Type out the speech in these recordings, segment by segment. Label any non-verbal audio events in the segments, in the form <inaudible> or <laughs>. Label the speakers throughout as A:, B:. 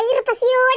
A: வயிறு பசியோட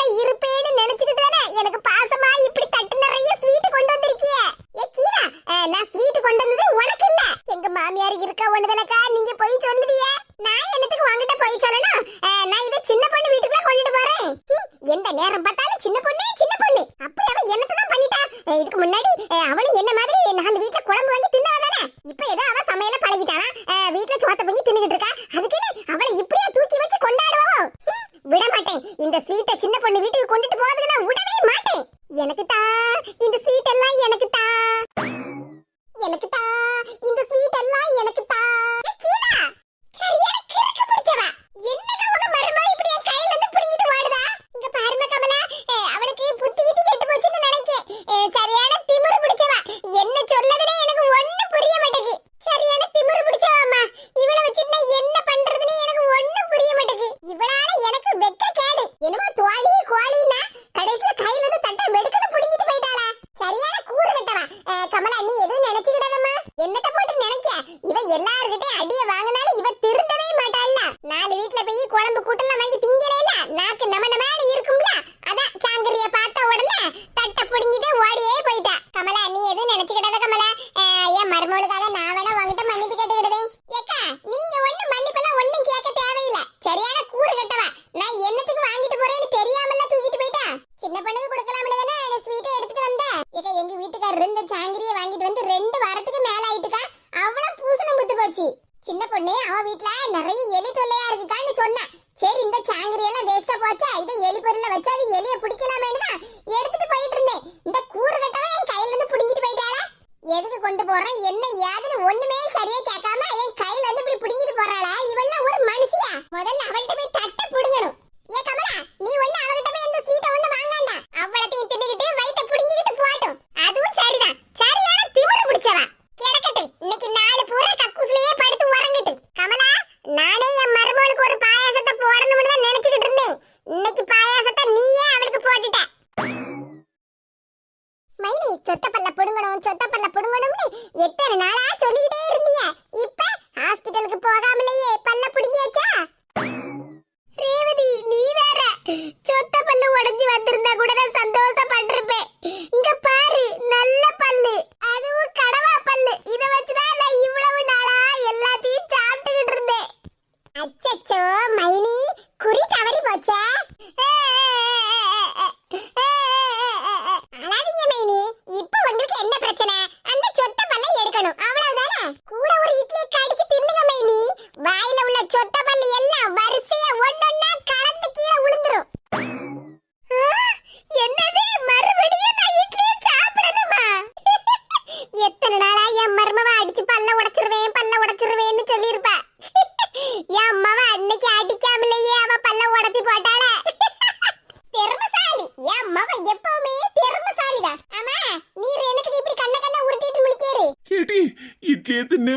A: எங்க இந்த சாங்கிரிய வாங்கிட்டு வந்து ரெண்டு உன் சொத்தப்பல்ல புடுங்கணும்னு எத்தனை நாளா சொல்லிக்கிட்டே இருந்தீங்க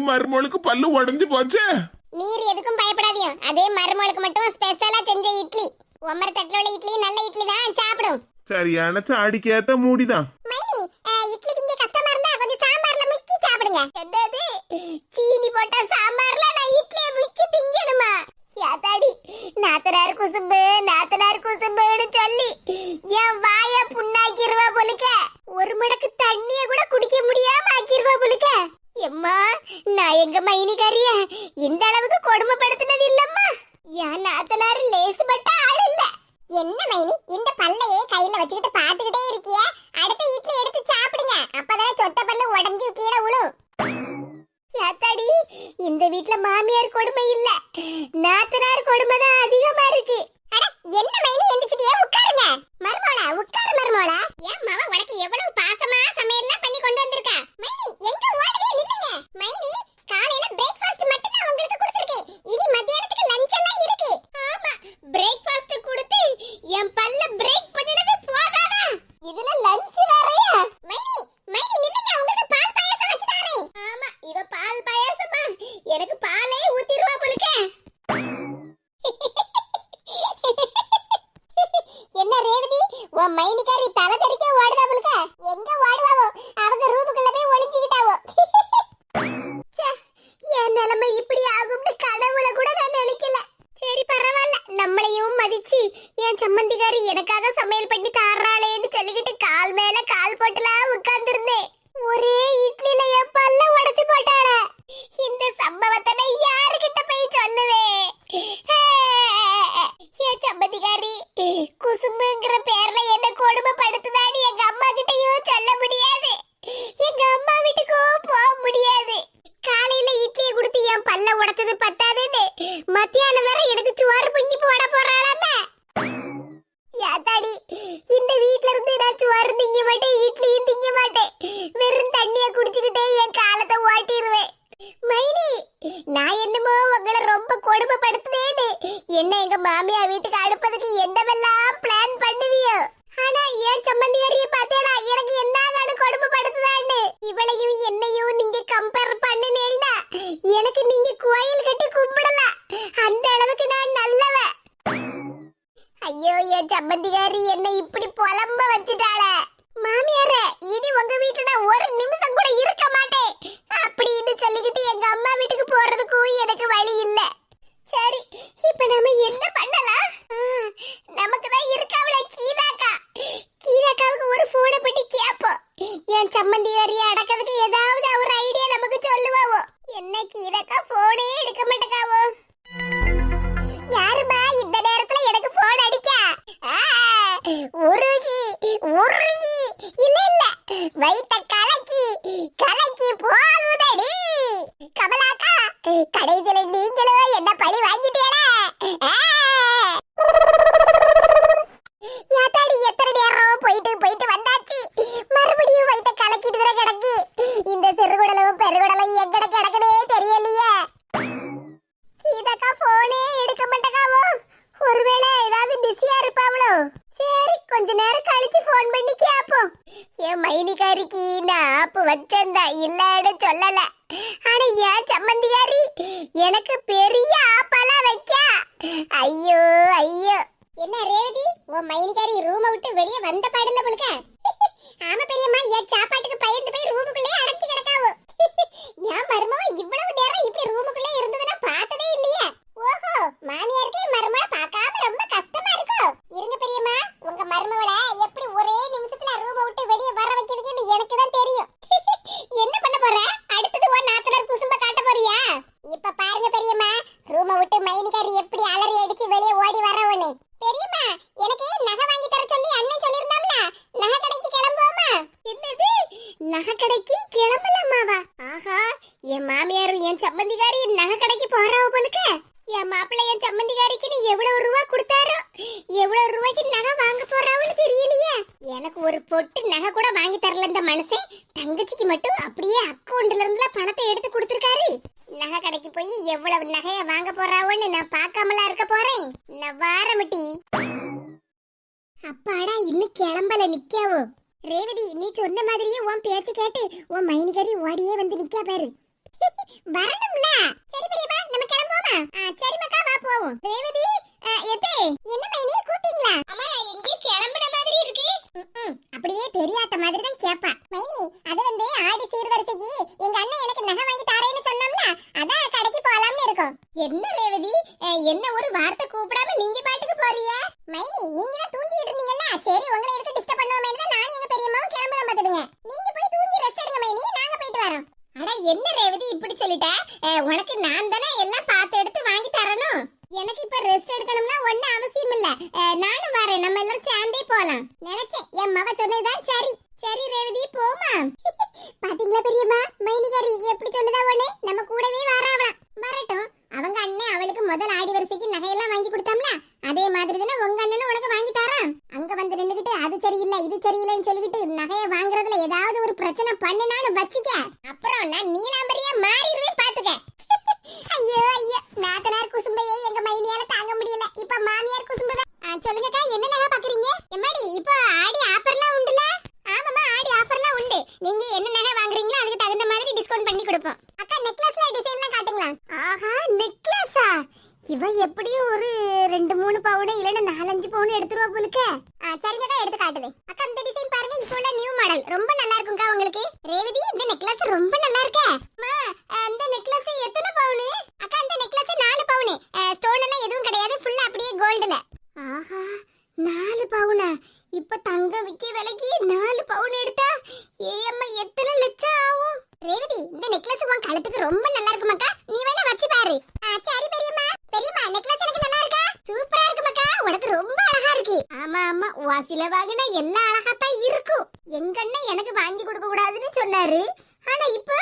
B: மருமகளுக்கு பல்லு உடைஞ்சு போச்சே.
A: நீர் எதுக்கும் பயப்படாதியோ. அதே மருமகளுக்கு மட்டும் ஸ்பெஷலா செஞ்ச இட்லி. ஒமர் தட்டுல உள்ள இட்லி நல்ல இட்லி தான் சாப்பிடும்.
B: சரியான சாடிக்கேத்த மூடிதான்.
A: மைனி இட்லி திங்க கஷ்டமா இருந்தா கொஞ்சம் சாம்பார்ல முக்கி சாப்பிடுங்க. என்னது? சீனி போட்ட சாம்பார்ல நான் இட்லியை முக்கி திங்கணுமா? யாத்தாடி நாத்தனார் குசும்பு நாத்தனார் குசும்புன்னு சொல்லி என் வாய புண்ணாக்கிருவா போலுக்க. ஒரு மடக்கு தண்ணிய கூட குடிக்க முடியாம ஆக்கிருவா போலுக்க. எம்மா நான் எங்க மைனிகாரிய இந்த அளவுக்கு கொடுமைப்படுத்த மைனிக்காரி தலை தெரிக்க ஓடுதாப்புல i'm மைனிகாரிக்கு நான் ஆப்பு வச்சிருந்தா இல்லன்னு சொல்லல. ஆனா ஏன் சம்மந்திகாரி? எனக்கு பெரிய ஆப்பெல்லாம் வைக்க. ஐயோ ஐயோ. என்ன ரேவதி உன் மைனிகாரி ரூம விட்டு வெளியே வந்த பாடல புழுக்க ஆமா பெரியம்மா என் சாப்பாட்டுக்கு பயந்து போய் ரூமுக்குள்ளே அடைச்சு கிடக்காவோ. என் மருமவ இவ்வளவு நேரம் இப்படி ரூமுக்குள்ளே இருந்ததுன்னா பார்த்ததே இல்லையே. ஓஹோ மாமியாருக்கு மருமவ பார்க்காம ரொம்ப கஷ்டம். மருமவள எப்படி ஒரே நிமிஷத்துல ரூம விட்டு வெளியே வர வைக்கிறதுன்னு எனக்கு தான் தெரியும். <laughs> என்ன பண்ண போற? அடுத்தது உன் நாத்தனார் குசும்ப காட்ட போறியா? இப்ப பாருங்க பெரியம்மா ரூம விட்டு மைனிகாரி எப்படி அலறி அடிச்சு வெளியே ஓடி வரவனு பெரியம்மா எனக்கு நகை வாங்கி தர சொல்லி அண்ணன் சொல்லிருந்தாம்ல நகை கடைக்கு கிளம்புவோமா? என்னது? நகை கடைக்கு கிளம்பலாமாவா? ஆஹா என் மாமியாரும் என் சம்பந்திகா என்ன ரேவதி? என்ன ஒரு உனக்கு ரொம்ப அழகா இருக்கு. ஆமா ஆமா வாசில வாங்கினா எல்லாம் அழகா தான் இருக்கும். எங்கண்ணா எனக்கு வாங்கி கொடுக்க கூடாதுன்னு சொன்னாரு. ஆனா இப்போ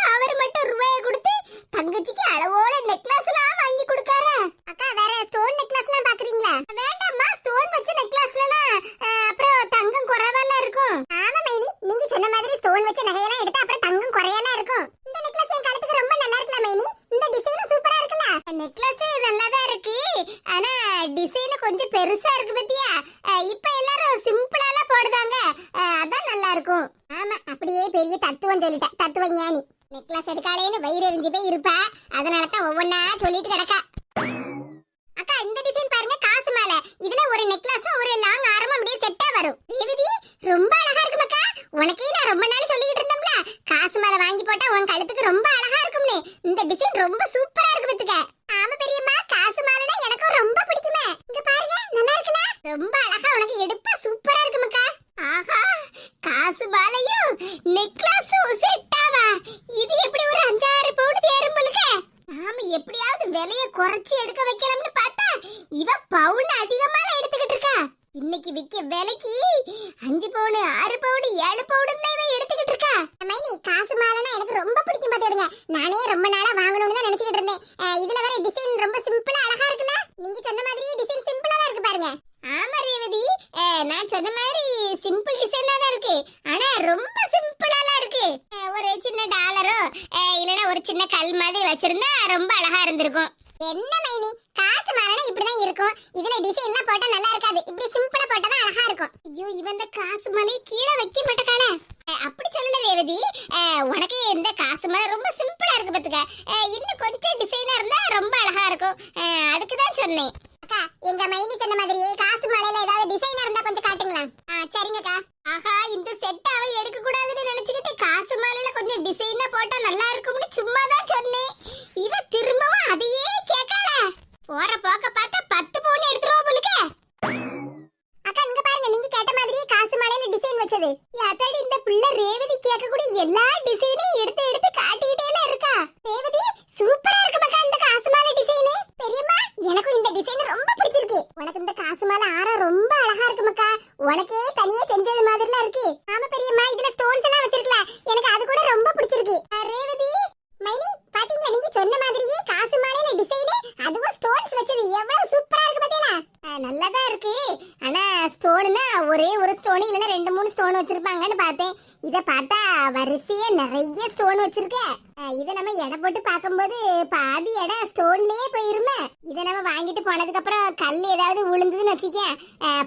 A: சிம்பிள் டிசைனா தான் இருக்கு. ஆனா ரொம்ப சிம்பிளாலாம் இருக்கு. ஒரு சின்ன டாலரோ இல்லைன்னா ஒரு சின்ன கல் மாதிரி வச்சிருந்தா ரொம்ப அழகா இருந்திருக்கும். என்ன மைனி? காசு மாறினா இப்படிதான் இருக்கும். இதுல டிசைன்லாம் போட்டா நல்லா இருக்காது. இப்படி சிம்பிளா போட்டா தான் அழகா இருக்கும். ஐயோ இவன் இந்த காசு மலையை கீழே வைக்க மாட்டக்கால அப்படி சொல்லல ரேவதி. உனக்கு இந்த காசு மலை ரொம்ப சிம்பிளா இருக்கு பாத்துக்க. இன்னும் கொஞ்சம் டிசைனா இருந்தா ரொம்ப அழகா இருக்கும். அதுக்கு தான் சொன்னேன். பிள்ளை ரேவதி கேட்கக்கூடிய கூட எல்லா டிசைனையும் எடுத்து எடுத்து காட்டிக்கிட்டே எல்லாம் இருக்கா ரேவதி சூப்பரா இருக்கு மக்கா இந்த காசு மாலை டிசைன் பெரியம்மா எனக்கும் இந்த டிசைன் ரொம்ப பிடிச்சிருக்கு உனக்கு இந்த காசு மாலை ஆற ரொம்ப அழகா இருக்கு மக்கா உனக்கே தனியா செஞ்சது மாதிரிலாம் இருக்கு ஆமா பெரியம்மா இதுல ஸ்டோன்ஸ் எல்லாம் வச்சிருக்கல எனக்கு அது கூட ரொம்ப பிடிச்சிருக்கு அஹ், ரேவதி மைனி பாத்தீங்களா நீங்க சொன்ன மாதிரியே காசு மாலையில டிசைன் அதுவும் ஸ்டோன்ஸ் வச்சது எவ்வளவு சூப்பரா இருக்கு பாத்தீங்களா நல்லதா இருக்கு ஆனா ஸ்டோன்னா ஒரே ஒரு ஸ்டோன் இல்லைன்னா ரெண்டு மூணு ஸ்டோன் வச்சிருப்பாங்கன்னு பார்த்தேன் இத பார்த்தா வரிசையா நிறைய ஸ்டோன் வச்சிருக்க. இதை இத நம்ம எடை போட்டு பார்க்கும்போது பாதி எடை ஸ்டோன்லயே போயிருமே. இத நம்ம வாங்கிட்டு போனதுக்கு அப்புறம் கல் ஏதாவது விழுந்ததுன்னு வச்சுக்க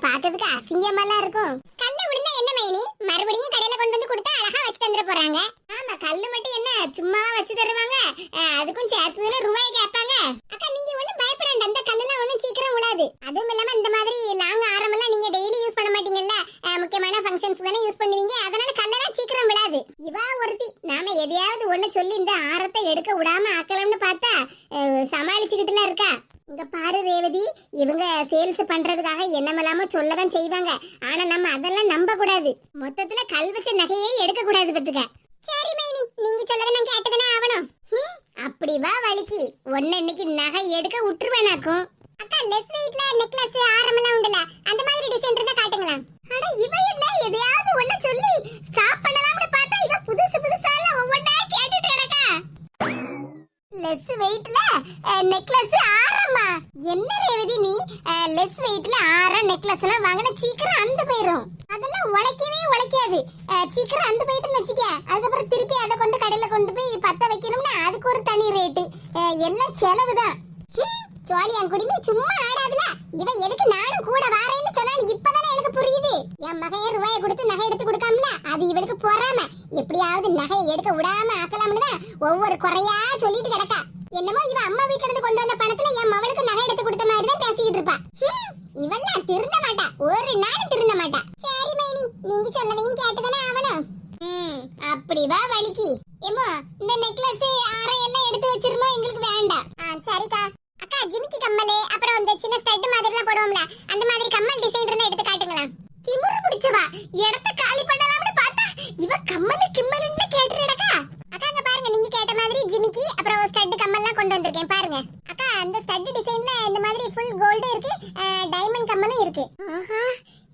A: பார்க்கறதுக்கு அசிங்கமெல்லாம் இருக்கும். கல்ல விழுந்தா என்ன மைனி? மறுபடியும் கடையில கொண்டு வந்து கொடுத்தா அழகா வச்சு தந்துட போறாங்க. ஆமா கல்லு மட்டும் என்ன சும்மாவா வச்சு தருவாங்க? அஹ், அதுக்கும் சேர்த்துதானே ரூபாய் கேட்பாங்க. அக்கா நீங்க ஒண்ணும் பயப்படாண்ட அந்த கல்லெல்லாம் ஒண்ணும் சீக்கிரம் விழாது அதுவும் இல்லாம இந்த மாதிரி லாங் ஆரமெல்லாம் நீங்க டெய்லி யூஸ் பண்ண மாட்டீங்கல்ல அஹ், முக்கியமான ஃபங்க்ஷன்ஸ் தானே யூஸ் பண்ணுவீங்க அதனால கல்லெல்லாம் சீக்கிரம் விழாது இவா ஒருத்தி நாம எதையாவது ஒண்ணு சொல்லி இந்த ஆரத்தை எடுக்க விடாம ஆக்கலாம்னு பார்த்தா அஹ், சமாளிச்சுக்கிட்டுலாம் இருக்கா இங்க பாரு ரேவதி இவங்க சேல்ஸ் பண்றதுக்காக என்னமெல்லாமோ சொல்லதான் செய்வாங்க ஆனா நம்ம அதெல்லாம் நம்ப கூடாது மொத்தத்துல கல் வச்ச நகையே எடுக்க கூடாது பத்துக்க சரி மைனி நீங்க சொல்லதை நான் கேட்டதுனா ஆவணும் ஹம், அப்படி வா வலிக்கு ஒன்னு இன்னைக்கு நகை எடுக்க விட்டுருவேனாக்கும் அக்கா லெஸ் வெயிட்ல நெக்லஸ் ஆரமெல்லாம் உண்டுல அந்த மாதிரி டிசைன் இருந்தா காட்டுங்களா அட இவ என்ன எதையாவது ஒண்ணு சொல்லி ஸ்டாப் பண்ணலாம்னு பார்த்தா இவ புதுசு புதுசா எல்லாம் ஒவ்வொண்ணா கேட்டுட்டு இருக்கா லெஸ் வெயிட்ல நெக்லஸ் ஆரமா என்ன ரேவதி நீ? லெஸ் வெயிட்ல ஆரம் நெக்லஸ் எல்லாம் வாங்கின சீக்கிரம் அந்து போயிரும். அதெல்லாம் உழைக்கவே உழைக்காது. சீக்கிரம் அந்து போயிட்டுன்னு வச்சுக்க. அதுக்கப்புறம் திருப்பி அதை கொண்டு கடையில கொண்டு போய் பத்த வைக்கணும்னா அதுக்கு ஒரு தனி ரேட்டு எல்லாம் செலவு தான். ஜோலியான் குடிமி சும்மா ஆடாதுல. இவன் எதுக்கு நானும் கூட வாரேன்னு சொன்னான்னு இப்பதான் புரியுது? என் மகைய ரூபாயை கொடுத்து நகை எடுத்து கொடுக்காமல? அது இவளுக்கு பொறாம. எப்படியாவது நகையை எடுக்க விடாம ஆக்கலாம்னு தான் ஒவ்வொரு குறையா சொல்லிட்டு கிடக்கா. என்னமோ இவ அம்மா வீட்ல இருந்து கொண்டு வந்த பணத்துல என் மவளுக்கு நகை எடுத்து கொடுத்த மாதிரி தான் பேசிக்கிட்டு இருப்பா. இவெல்லாம் திருந்த மாட்டா. ஒரு நாள் திருந்த மாட்டா. சரி மைனி. நீங்க சொன்னதையும் கேட்டுதானே ஆவணும். ம் அப்படி வா வலிக்கு. ஏமா இந்த நெக்லஸ் ஆரம் எல்லாம் எடுத்து வச்சிருமோ? எங்களுக்கு வேண்டாம். ஆ சரிக்கா. அக்கா ஜிமிக்கி கம்மல் அப்புறம் இந்த சின்ன ஸ்டட் மாதிரிலாம் போடுவோம்ல அந்த மாதிரி கம்மல் டிசைன் இருந்தா எடுத்து காட்டுங்களா திமிரு பிடிச்சவா இடத்த காலி பண்ணலாம்னு பார்த்தா இவ கம்மல் கிம்மல்ல கேட்டு அக்கா அக்கா அங்க பாருங்க நீங்க கேட்ட மாதிரி ஜிமிக்கி அப்புறம் ஸ்டட் கம்மல்லாம் கொண்டு வந்திருக்கேன் பாருங்க அக்கா அந்த ஸ்டட் டிசைன்ல இந்த மாதிரி ஃபுல் கோல்டு இருக்கு டைமண்ட் கம்மலும் இருக்கு ஆஹா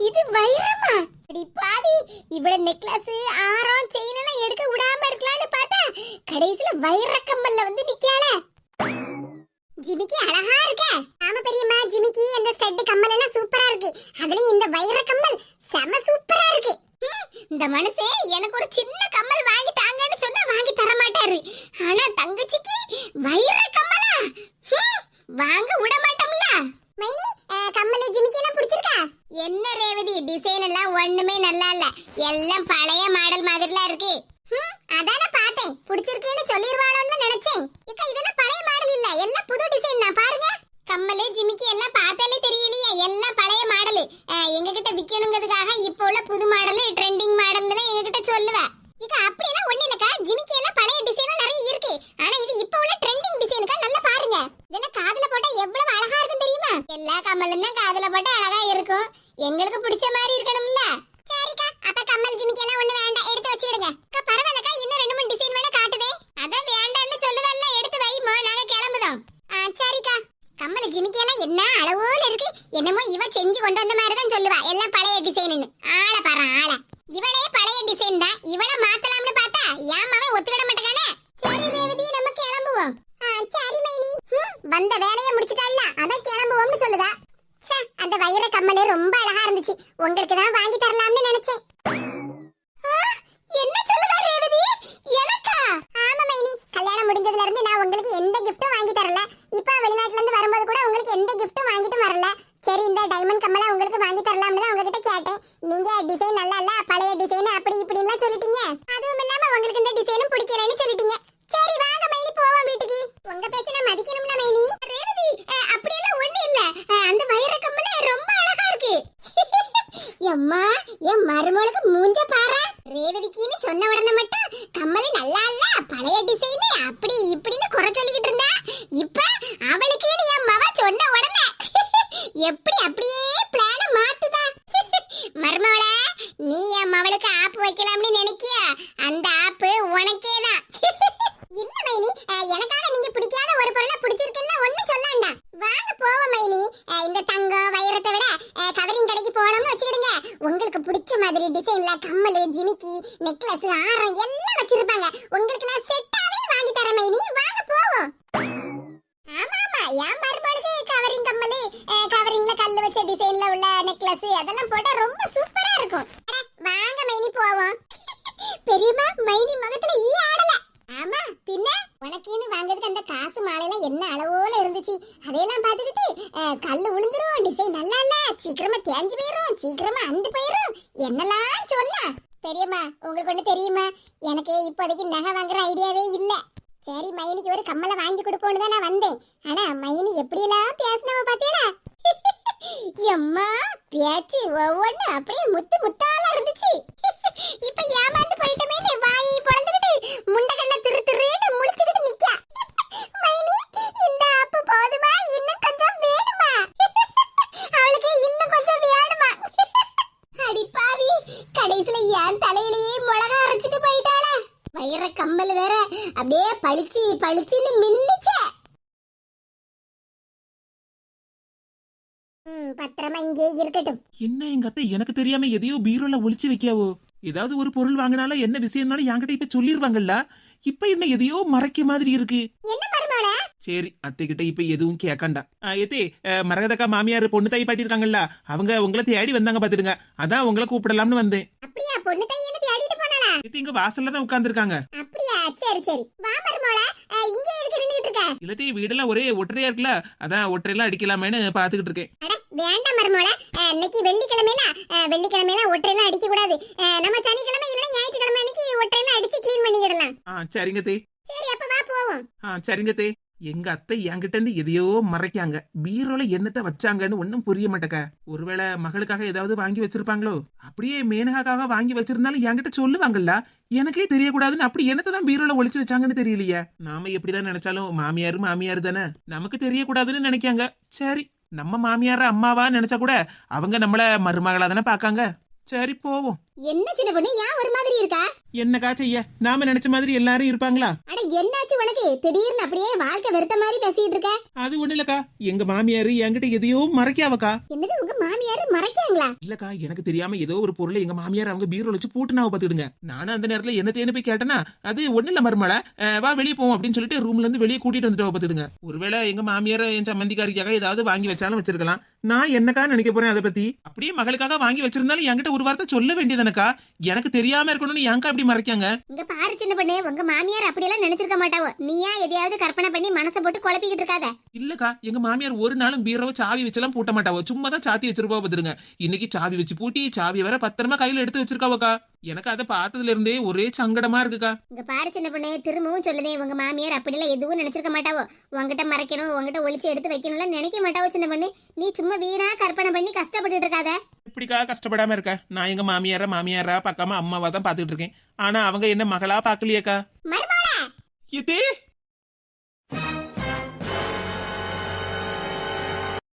A: இது வைரமா அடி பாவி இவள நெக்லஸ் ஆரம் செயின் எல்லாம் எடுக்க விடாம இருக்கலாம்னு பார்த்தா கடைசில வைர கம்மல்ல வந்து நிக்கால ஜிமிக்கி அழகா இருக்க ஆமா பெரியம்மா ஜிமிக்கி அந்த ஸ்டட் கம்மல் எல்லாம் சூப்பரா இருக்கு அதுலயும் இந்த வைர கம்மல் செம சூப்பரா இருக்கு ஹம், இந்த மனுஷே எனக்கு ஒரு சின்ன கம்மல் வாங்கி தாங்கன்னு சொன்னா வாங்கி தர மாட்டாரு ஆனா தங்கச்சிக்கு வைர கம்மலா ஹம், வாங்க விட மாட்டோம்ல மைனி கம்மல் ஜிமிக்கி எல்லாம் பிடிச்சிருக்கா? என்ன ரேவதி டிசைன் எல்லாம் ஒண்ணுமே நல்லா இல்ல. எல்லாம் பழைய மாடல் மாதிரிலாம் இருக்கு. ஹம், அதானே பார்த்தேன். பிடிச்சிருக்குன்னு சொல்லிடுவாளோன்னு நினைச்சேன். இக்கா இதெல்லாம் பழைய மாடல் இல்ல. எல்லாம் புது டிசைன் தான். பாருங்க. கம்மலு ஜிமிக்கி எல்லாம் பார்த்தாலே தெரியலையே. எல்லாம் பழைய மாடல் எங்ககிட்ட விக்கணுங்கிறதுக்காக இப்போ உள்ள புது மாடல் ட்ரெண்டிங் மாடல்னு தான் எங்க கிட்ட சொல்லுவ இக்கா அப்படி எல்லாம் ஒண்ணு இல்லக்கா ஜிமிக்கி எல்லாம் பழைய டிசைன் நிறைய இருக்கு ஆனா இது இப்போ உள்ள ட்ரெண்டிங் டிசைனுக்கா நல்லா பாருங்க இதெல்லாம் காதுல போட்டா எவ்வளவு அழகா இருக்கும் தெரியுமா எல்லா கம்மலும் தான் காதுல போட்டா அழகா இருக்கும் எங்களுக்கு பிடிச்ச மாதிரி இருக்கணும்ல சரிக்கா அப்ப கம்மல் ஜிமிக்கி எல்லாம் ஒண்ணு வேண்டாம் எடுத்து வச்சிடுங்க அக்கா பரவாயில்லக்கா இன்னும் ரெண்டு மூணு டிசைன் வேணா காட்டுதே அதான் வேண்டாம்னு சொல்லுவல்ல எடுத்து வைமா நாங்க கிளம்புதோம் ஆ சரிக்கா கம்மல் ஜிமிக்கி எல்லாம் என்ன அளவோல இருக்கு என்னமோ இவ செஞ்சு கொண்டு சொல்லுவா. எல்லாம் பழைய டிசைனுன்னு மருமகளுக்கு மூஞ்ச பாரா? ரேவதிக்குன்னு சொன்ன உடனே மட்டும் கம்மல் நல்லா இல்ல பழைய டிசைன் அப்படி இப்படின்னு குறை சொல்லிக்கிட்டு இருந்தா இப்ப அவளுக்குன்னு என் மவ சொன்ன உடனே எப்படி அப்படியே பிளான மாத்துதா மர்மவள நீ என் மவளுக்கு ஆப்பு வைக்கலாம்னு நினைக்கிய அந்த ஆப்பு உனக்கே தான் இல்ல மைனி அஹ், எனக்காக நீங்க பிடிக்காத ஒரு பொருளை பிடிச்சிருக்குன்னு ஒண்ணும் சொல்லாண்டா வாங்க போவோம் மைனி அஹ், இந்த தங்கம் வைரத்தை விட கவரிங் கடைக்கு போனோம்னு வச்சுக்கிடுங்க உங்களுக்கு பிடிச்ச மாதிரி டிசைன்ல கம்மல் ஜிமிக்கி நெக்லஸ் ஆரம் எல்லாம் வச்சிருப்பாங்க உங்களுக்கு நான் செட்டாவே வாங்கி தரேன் மைனி வாங்க போவோம் ஆமா ஆமா என் மருமகளுக்கு கவரிங் கம்மல் கவரிங்ல கல்லு வச்ச டிசைன்ல உள்ள நெக்லஸ் அதெல்லாம் போட்டா ரொம்ப சூப்பரா இருக்கும் அட, வாங்க மைனி போவோம் பெரியம்மா மைனி முகத்துல ஈ ஆடல. ஆமா பின்ன உனக்குன்னு வாங்குறதுக்கு அந்த காசு மாலையில என்ன அளவோல இருந்துச்சு? அதையெல்லாம் பார்த்துக்கிட்டு அஹ், கல்லு விழுந்துரும் டிசைன் நல்லா இல்ல சீக்கிரமா தேஞ்சு போயிரும் சீக்கிரமா அந்து போயிரும் என்னெல்லாம் சொன்னா பெரியம்மா உங்களுக்கு ஒண்ணு தெரியுமா எனக்கு இப்போதைக்கு நகை வாங்குற ஐடியாவே இல்ல சரி மைனிக்கு ஒரு கம்மலை வாங்கி கொடுப்போன்னு தான் நான் வந்தேன் ஆனா மைனி எப்படியெல்லாம் பேசினவ பாத்தீங்களா எம்மா பேச்சு ஒவ்வொன்னு அப்படியே முத்து முத்தால இருந்துச்சு இப்ப ஏமாந்து போயிட்டமேன்னு வாயை பொளந்துக்கிட்டு முண்டகண்ண திரு திருன்னு முழிச்சுக்கிட்டு நிக்கா மைனி இந்த ஆப்பு போதுமா இன்னும் கொஞ்சம் வேணுமா அவளுக்கு இன்னும் கொஞ்சம் வேணுமா அடி பாவி கடைசில என் தலையிலேயே மிளகா அரைச்சிட்டு போயிட்டாளே கம்மல் வேற. அப்படியே பளிச்சு பளிச்சுன்னு மின்னுச்சே. பத்திரமா இங்கே இருக்கட்டும்.
C: என்ன எங்க அத்தை? எனக்கு தெரியாம எதையோ பீரோல ஒளிச்சு வைக்காவோ ஏதாவது ஒரு பொருள் வாங்கினாலும் என்ன விஷயம்னாலும் என்கிட்ட இப்ப சொல்லிருவாங்கல்ல? இப்ப என்ன எதையோ மறைக்க மாதிரி இருக்கு.
A: என்ன
C: சரி அத்தை கிட்ட இப்ப எதுவும் கேட்காண்டா. எத்தே மரகதக்கா மாமியார் பொண்ணு தாய் பாட்டி இருக்காங்கல்ல அவங்க உங்களை தேடி வந்தாங்க பாத்துடுங்க. அதான் உங்களை கூப்பிடலாம்னு வந்தேன்.
A: அப்படியா பொண்ணு தையன்னு தேடிட்டு போனாளா?
C: எத்தி இங்க வாசல்ல தான் உட்கார்ந்துருக்காங்க.
A: அப்படியா சரி சரி. வா மருமகள இங்க எதுக்கு நின்னுகிட்டு இருக்க?
C: இல்லத்தே வீடெல்லாம் ஒரே ஒற்றையா இருக்குல்ல அதான் ஒற்றையெல்லாம் அடிக்கலாமேன்னு பாத்துக்கிட்டு இருக்கேன்.
A: அட வேண்டாம் மருமகள இன்னைக்கு வெள்ளிக்கிழமையில வெள்ளிக்கிழமையில ஒற்றையெல்லாம் அடிக்க கூடாது நம்ம சனிக்கிழமை இல்ல ஞாயிற்றுக்கிழமை அன்னைக்கு ஒற்றையெல்லாம் அடிச்சு க்ளீன் பண்ணிக்கிடலாம்.
C: ஆ சரிங்க தே.
A: சரி அப்ப வா போவோம்.
C: ஆ சரிங்க தே. எங்க அத்தை என்கிட்ட இருந்து எதையோ மறைக்காங்க. பீரோல என்னத்த வச்சாங்கன்னு ஒன்னும் புரிய மாட்டேக்க. ஒருவேளை மகளுக்காக ஏதாவது வாங்கி வச்சிருப்பாங்களோ? அப்படியே மேனகாக்காக வாங்கி வச்சிருந்தாலும் என்கிட்ட சொல்லுவாங்கல்ல. எனக்கே தெரியக்கூடாதுன்னு அப்படி என்னத்தை தான் பீரோல ஒழிச்சு வச்சாங்கன்னு தெரியலையே. நாம எப்படிதான் நினைச்சாலும் மாமியார் மாமியார் தானே. நமக்கு தெரியக்கூடாதுன்னு நினைக்காங்க. சரி நம்ம மாமியார அம்மாவா நினைச்சா கூட அவங்க நம்மள மருமகளா தானே பாக்காங்க சரி போவோம்.
A: என்ன சின்ன பொண்ணு ஏன் ஒரு மாதிரி இருக்கா?
C: என்னக்கா செய்ய நாம நினைச்ச மாதிரி எல்லாரும் இருப்பாங்களா?
A: அட என்னாச்சு உனக்கு? திடீர்னு அப்படியே வாழ்க்கை வெறுத்த மாதிரி பேசிட்டு இருக்க?
C: அது ஒண்ணு இல்லக்கா எங்க மாமியார் என்கிட்ட எதையோ மறைக்காவக்கா.
A: என்னது உங்க மாமியார் மறைக்காங்களா
C: இல்லக்கா எனக்கு தெரியாம ஏதோ ஒரு பொருளை எங்க மாமியார் அவங்க பீரோல வச்சு பூட்டுனாவ பாத்துடுங்க நானும் அந்த நேரத்துல என்ன தேன்னு போய் கேட்டேன்னா அது ஒண்ணு இல்ல மருமலை வா வெளியே போவோம் அப்படின்னு சொல்லிட்டு ரூம்ல இருந்து வெளியே கூட்டிட்டு வந்துட்டு பாத்துடுங்க ஒருவேளை எங்க மாமியார் என் சம்மந்திக்காரிக்காக ஏதாவது வாங்கி வச்சாலும் வச்சிருக்கலாம். நான் என்னக்கா நினைக்க போறேன் அதை பத்தி? அப்படியே மகளுக்காக வாங்கி வச்சிருந்தாலும் என்கிட்ட ஒரு வார்த்தை சொல்ல வேண்டியதானக்கா எனக்கு தெரியாம இருக்கணும்னு ஏன்க்கா அப்படி மறைக்காங்க?
A: இங்க பாரு சின்ன பொண்ணு உங்க மாமியார் அப்படியெல்லாம் நினைச்சிருக்க மாட்டாவோ. நீயா எதையாவது கற்பனை பண்ணி மனசை போட்டு குழப்பிக்கிட்டு இருக்காத?
C: இல்லக்கா எங்க மாமியார் ஒரு நாளும் பீரோவை சாவி வச்செல்லாம் பூட்ட மாட்டாவோ. சும்மா தான் சாத்தி வச்சிருப்பா பாத்துருங்க இன்னைக்கு சாவி வச்சு பூட்டி சாவி வேற பத்திரமா கையில எடுத்து வச்சிருக்காவக்கா. எனக்கு அதை பார்த்ததுல இருந்தே ஒரே சங்கடமா இருக்குக்கா.
A: இங்க பாரு சின்ன பொண்ணு திரும்பவும் சொல்லுதே உங்க மாமியார் அப்படியெல்லாம் எதுவும் நினைச்சிருக்க மாட்டாவோ. உங்ககிட்ட மறைக்கணும் உங்ககிட்ட ஒளிச்சு எடுத்து வைக்கணும்ல நினைக்க மாட்டாவோ சின்ன பொண்ணு. நீ சும்மா வீணா கற்பனை பண்ணி கஷ்டப்பட்டுட்டு இருக்காத.
C: இப்படிக்கா கஷ்டப்படாம இருக்க? நான் எங்க மாமியார மாமியாரா பார்க்காம அம்மாவா தான் பாத்துட்டு இருக்கேன். ஆனா அவங்க என்ன மகளா பாக்கலையேக்கா
A: மருமகளா!
C: இதே